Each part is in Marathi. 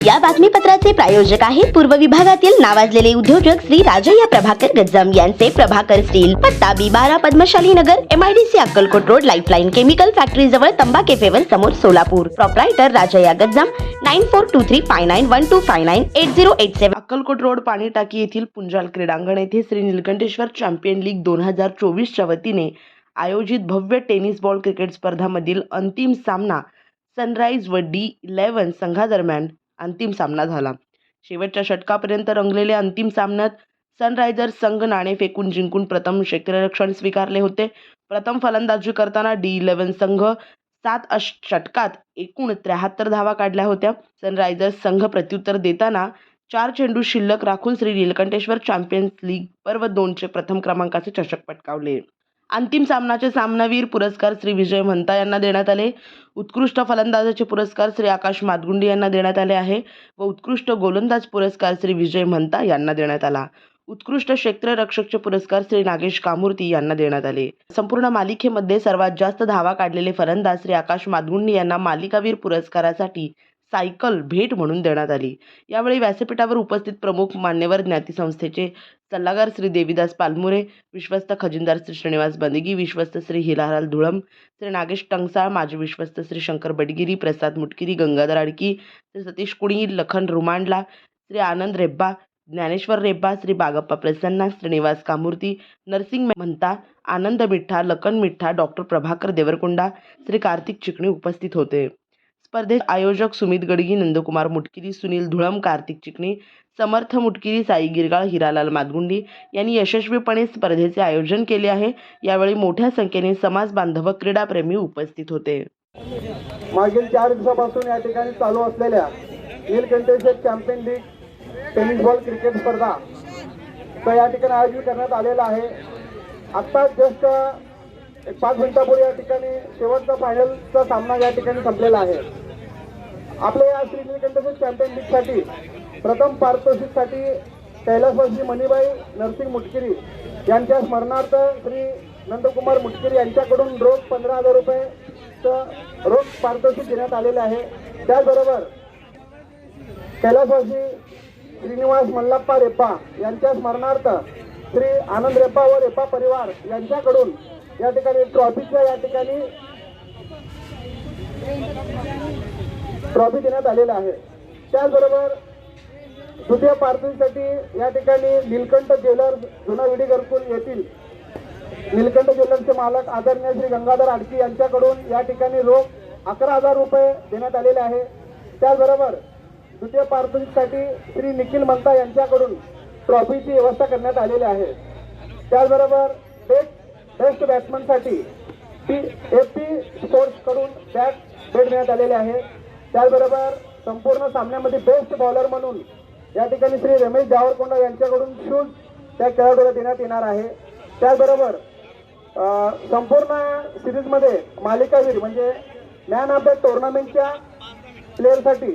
या बातमीपत्राचे प्रायोजक आहेत पूर्व विभागातील नावाजलेले उद्योजक श्री राजय्या प्रभाकर गज्जम यांचे प्रभाकर स्टील पत्ता बी बारा Padmashali Nagar MIDC Akkalkot road lifeline chemical factory जवळ तंबा केफेवर समोर Solapur. Proprietor Rajayya Gajjam nine four two three five nine one two five nine eight zero eight seven Akkalkot road पाणी टाकी येथील पुंजाल क्रीडांगण येथे श्री निलकंठेश्वर चॅम्पियन लीग दोन हजार चोवीसच्या वतीने आयोजित भव्य टेनिस बॉल क्रिकेट स्पर्धामधील अंतिम सामना सनराईज व डी इलेव्हन संघादरम्यान अंतिम सामना झाला. शेवटच्या षटकापर्यंत रंगलेल्या अंतिम सामन्यात सनरायझर्स संघ नाणे फेकून जिंकून प्रथम क्षेत्ररक्षण स्वीकारले होते. प्रथम फलंदाजी करताना डी इलेव्हन संघ सात अश षटकात एकूण त्र्याहत्तर धावा काढल्या होत्या. सनरायझर्स संघ प्रत्युत्तर देताना चार चेंडू शिल्लक राखून श्री नीलकंठेश्वर चॅम्पियन्स लीग पर्व दोनचे प्रथम क्रमांकाचे चषक पटकावले. अंतिम सामनाचे सामनावीर पुरस्कार श्री विजय म्हणता यांना देण्यात आले. उत्कृष्ट फलंदाजाचे पुरस्कार श्री आकाश मातगुंडी यांना देण्यात आले आहे व उत्कृष्ट गोलंदाज पुरस्कार श्री विजय म्हणता यांना देण्यात आला. उत्कृष्ट क्षेत्ररक्षकचे पुरस्कार श्री नागेश कामूर्ती यांना देण्यात आले. संपूर्ण मालिकेमध्ये सर्वात जास्त धावा काढलेले फलंदाज श्री आकाश मादगुंडी यांना मालिकावीर पुरस्कारासाठी सायकल भेट म्हणून देण्यात आली. यावेळी व्यासपीठावर उपस्थित प्रमुख मान्यवर ज्ञाती संस्थेचे सल्लागार श्री देवीदास पालमुरे विश्वस्त खजिनदार श्री श्रीनिवास बंदगी विश्वस्त श्री हिलालाल धुळम श्री नागेश टंगसाळ माजी विश्वस्त श्री शंकर बडगिरी प्रसाद मुटकिरी गंगाधर आडकी श्री सतीश कुणी लखन रुमांडला श्री आनंद रेब्बा ज्ञानेश्वर रेब्बा श्री बागप्पा प्रसन्ना श्रीनिवास कामूर्ती नरसिंग म्हणता आनंद मिठ्ठा लखन मिठ्ठा डॉक्टर प्रभाकर देवरकोंडा श्री कार्तिक चिकणे उपस्थित होते. स्पर्धेत आयोजक सुमित गडगी नंदकुमार मुटकिरी सुनील धुळम कार्तिक चिकणे समर्थ मुटकिरी साई गिरगाळ हिरालाल मादगुंडी यांनी यशस्वीपणे स्पर्धेचे आयोजन केले आहे. यावेळी मोठ्या संख्येने समाज बांधव क्रीडाप्रेमी उपस्थित होते. मागील चार दिवसापासून या ठिकाणी चालू असलेल्या Neelkantheshwar champion league tennis ball cricket स्पर्धा तर या ठिकाणी आयोजित करण्यात आलेला आहे. आत्ताच जस्ट एक पाच मिनिटापूर्वी या ठिकाणी शेवटचा फायनलचा सामना या ठिकाणी संपलेला आहे. आपल्या या श्री नीलकंठेश्वर चॅम्पियनशिपसाठी प्रथम पारितोषिकसाठी कैलासवासी मणिबाई नरसिंग मुटकिरी यांच्या स्मरणार्थ श्री नंदकुमार मुटकिरी यांच्याकडून रोख पंधरा हजार रुपयेचं रोख पारितोषिक देण्यात आलेले आहे. त्याचबरोबर कैलासवासी श्रीनिवास मल्लाप्पा रेप्पा यांच्या स्मरणार्थ श्री आनंद रेप्पा व रेप्पा परिवार यांच्याकडून या ठिकाणी ट्रॉफीच्या या ठिकाणी ट्रॉफी देण्यात आलेला आहे. त्याचबरोबर तृतीय पार्थिवसाठी या ठिकाणी निलकंठ ज्वेलर्स जुना विडी घरकुल येथील निलकंठ ज्वेलर्सचे मालक आदरणीय श्री गंगाधर आडकी यांच्याकडून या ठिकाणी रोख अकरा हजार रुपये देण्यात आलेले आहे. त्याचबरोबर द्वितीय पारितोषिकसाठी श्री निखिल मंता यांच्याकडून ट्रॉफीची व्यवस्था करण्यात आलेली आहे. त्याचबरोबर बेस्ट बेस्ट बॅट्समनसाठी पी एफ पी स्पोर्ट्सकडून बॅट भेट देण्यात आलेले आहे. त्याचबरोबर संपूर्ण सामन्यामध्ये बेस्ट बॉलर म्हणून या ठिकाणी श्री रमेश जावरकोंडा यांच्याकडून शूज त्या खेळाडूला देण्यात येणार आहे. त्याचबरोबर संपूर्ण सिरीजमध्ये मालिकावीर म्हणजे मॅन ऑफ द टुर्नामेंटच्या प्लेअरसाठी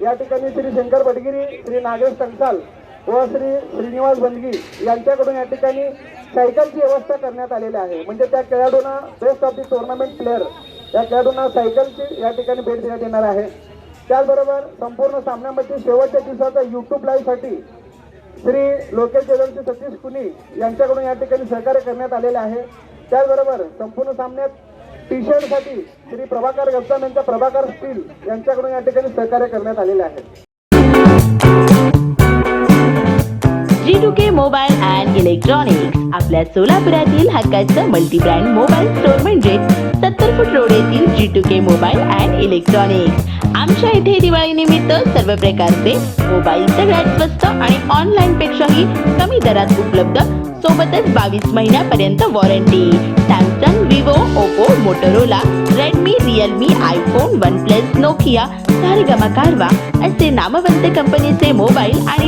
या ठिकाणी श्री शंकर भटगिरी श्री नागेश टंकाल व श्री श्रीनिवास बंदगी यांच्याकडून या ठिकाणी सायकलची व्यवस्था करण्यात आलेली आहे. म्हणजे त्या खेळाडूंना best of the tournament player या खेळाडूंना सायकलची या ठिकाणी भेट देण्यात येणार आहे. त्याचबरोबर संपूर्ण सामन्यामध्ये शेवटच्या दिवसाचा यूट्यूब लाईव्हसाठी श्री लोकेश एजन्सी सतीश कुनी यांच्याकडून या ठिकाणी सहकार्य करण्यात आलेले आहे. त्याचबरोबर संपूर्ण सामन्यात टी शर्टसाठी श्री प्रभाकर गप्तान यांच्या प्रभाकर स्टील यांच्याकडून या ठिकाणी सहकार्य करण्यात आलेले आहे. G two K mobile and electronics आपल्या सोलापुरातील हक्काचं मल्टी ब्रँड मोबाईल स्टोअर म्हणजे सत्तर फूट रोड येथील G two K mobile and electronics आमच्या इथे दिवाळी निमित्त सर्व प्रकारचे मोबाईल सगळ्यात स्वस्त आणि ऑनलाईन पेक्षाही कमी दरात उपलब्ध सोबतच बावीस महिन्यापर्यंत warranty Samsung Vivo Oppo Motorola Redmi Realme iPhone one plus Nokia Saregama Carvaan असे नामवंत कंपनीचे मोबाईल आणि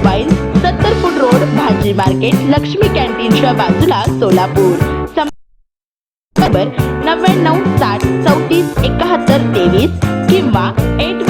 मोबाईल सत्तर फूट रोड भाजी मार्केट लक्ष्मी कॅन्टीनच्या बाजूला सोलापूर. नव्याण्णव साठ चौतीस एकाहत्तर तेवीस किंवा एट